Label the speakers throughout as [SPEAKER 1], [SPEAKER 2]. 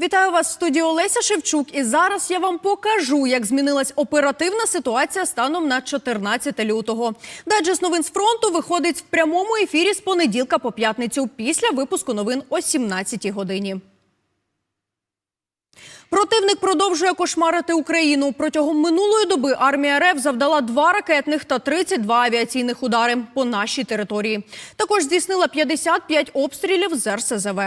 [SPEAKER 1] Вітаю вас в студії Олеся Шевчук. І зараз я вам покажу, як змінилась оперативна ситуація станом на 14 лютого. Дайджест новин з фронту виходить в прямому ефірі з понеділка по п'ятницю після випуску новин о 17 годині. Противник продовжує кошмарити Україну. Протягом минулої доби армія РФ завдала два ракетних та 32 авіаційних удари по нашій території. Також здійснила 55 обстрілів з РСЗВ.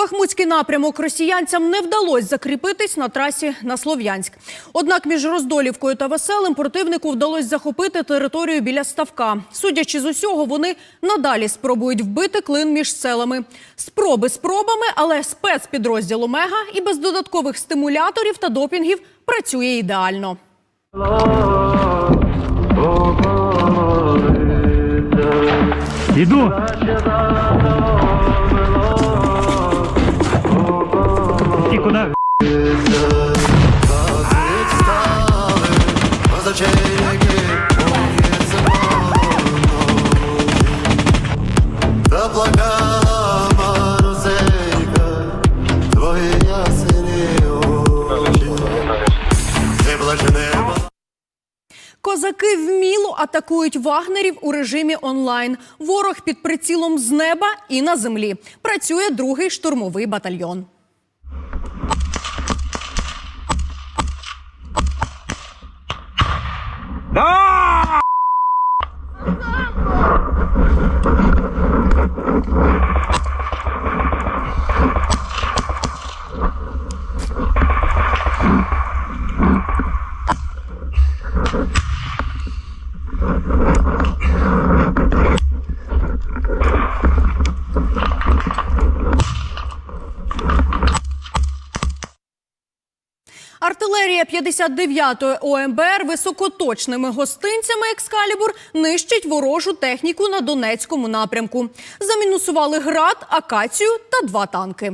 [SPEAKER 1] Бахмутський напрямок росіянцям не вдалося закріпитись на трасі на Слов'янськ. Однак між Роздолівкою та Веселим противнику вдалося захопити територію біля ставка. Судячи з усього, вони надалі спробують вбити клин між селами. Спроби спробами, але спецпідрозділ Омега і без додаткових стимуляторів та допінгів працює ідеально.
[SPEAKER 2] Іду.
[SPEAKER 1] Козаки вміло атакують вагнерів у режимі онлайн. Ворог під прицілом з неба і на землі. Працює другий штурмовий батальйон. Артилерія 59-ї ОМБР високоточними гостинцями «Екскалібур» нищить ворожу техніку на Донецькому напрямку. Замінусували град, акацію та два танки.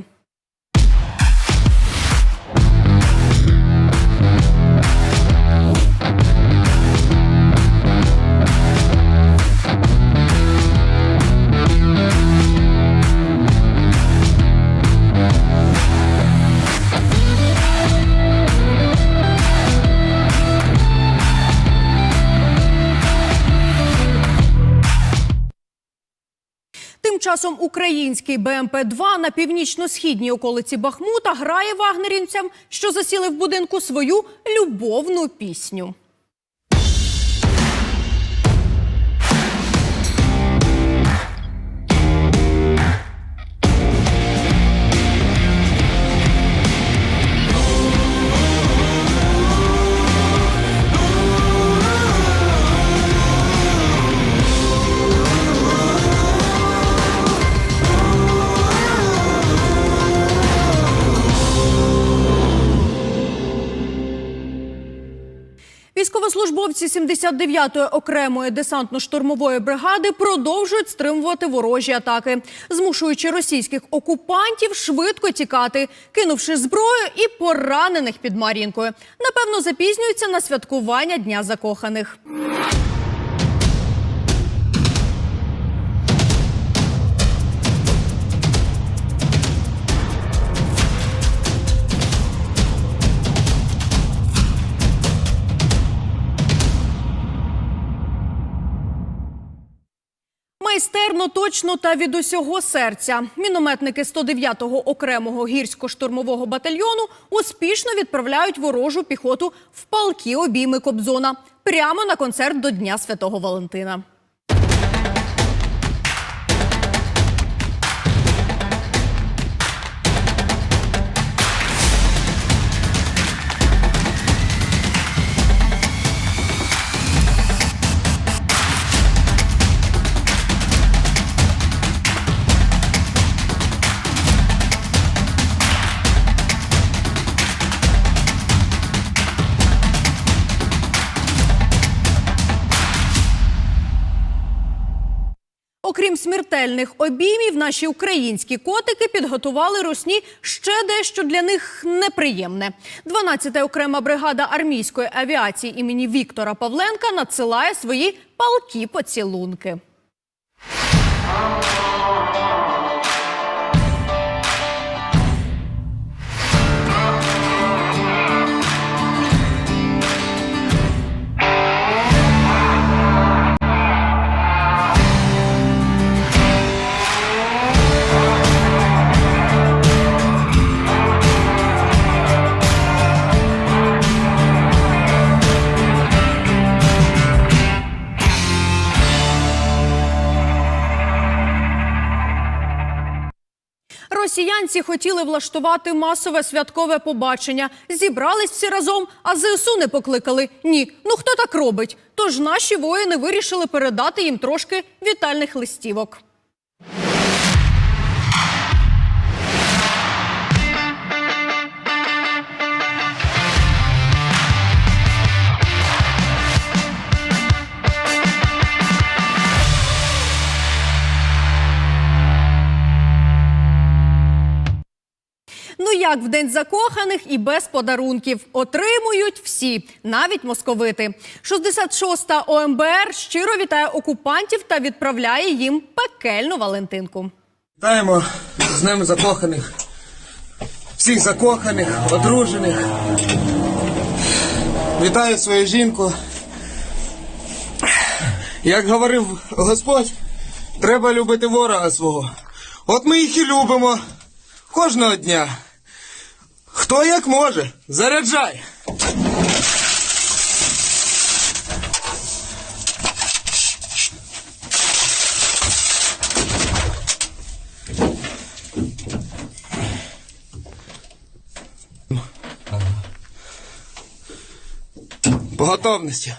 [SPEAKER 1] Часом український БМП-2 на північно-східній околиці Бахмута грає вагнерівцям, що засіли в будинку свою любовну пісню. Військовослужбовці 79-ї окремої десантно-штурмової бригади продовжують стримувати ворожі атаки, змушуючи російських окупантів швидко тікати, кинувши зброю і поранених під Мар'їнкою. Напевно, запізнюються на святкування Дня закоханих. Майстерно, точно та від усього серця. Мінометники 109-го окремого гірсько-штурмового батальйону успішно відправляють ворожу піхоту в палки обійми Кобзона прямо на концерт до Дня Святого Валентина. Окрім смертельних обіймів, наші українські котики підготували русні ще дещо для них неприємне. 12-та окрема бригада армійської авіації імені Віктора Павленка надсилає свої палкі поцілунки. Росіянці хотіли влаштувати масове святкове побачення. Зібрались всі разом, а ЗСУ не покликали. Ні, ну хто так робить? Тож наші воїни вирішили передати їм трошки вітальних листівок. Як в день закоханих і без подарунків отримують всі, навіть московити. 66-та ОМБР щиро вітає окупантів та відправляє їм пекельну Валентинку.
[SPEAKER 3] Вітаємо з Днем закоханих. Всіх закоханих, одружених. Вітаю свою жінку. Як говорив Господь, треба любити ворога свого. От ми їх і любимо кожного дня. Хто як може, заряджай. По готовності.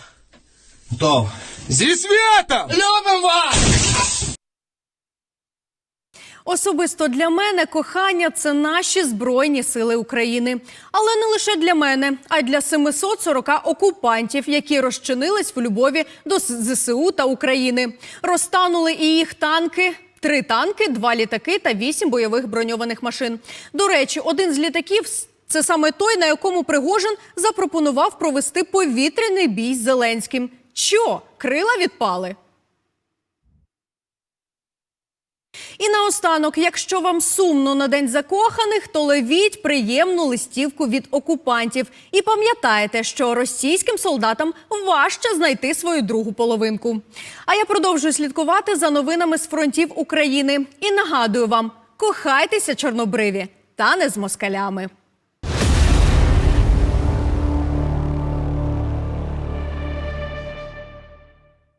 [SPEAKER 4] Готов.
[SPEAKER 3] Зі святом! Любимо вас!
[SPEAKER 1] Особисто для мене кохання це наші збройні сили України, але не лише для мене, а й для 740 окупантів, які розчинились в любові до ЗСУ та України. Розтанули і їх танки. Три танки, два літаки та вісім бойових броньованих машин. До речі, один з літаків це саме той, на якому Пригожин запропонував провести повітряний бій з Зеленським. Що крила відпали? І наостанок, якщо вам сумно на день закоханих, то левіть приємну листівку від окупантів. І пам'ятайте, що російським солдатам важче знайти свою другу половинку. А я продовжую слідкувати за новинами з фронтів України і нагадую вам: кохайтеся чорнобриві та не з москалями.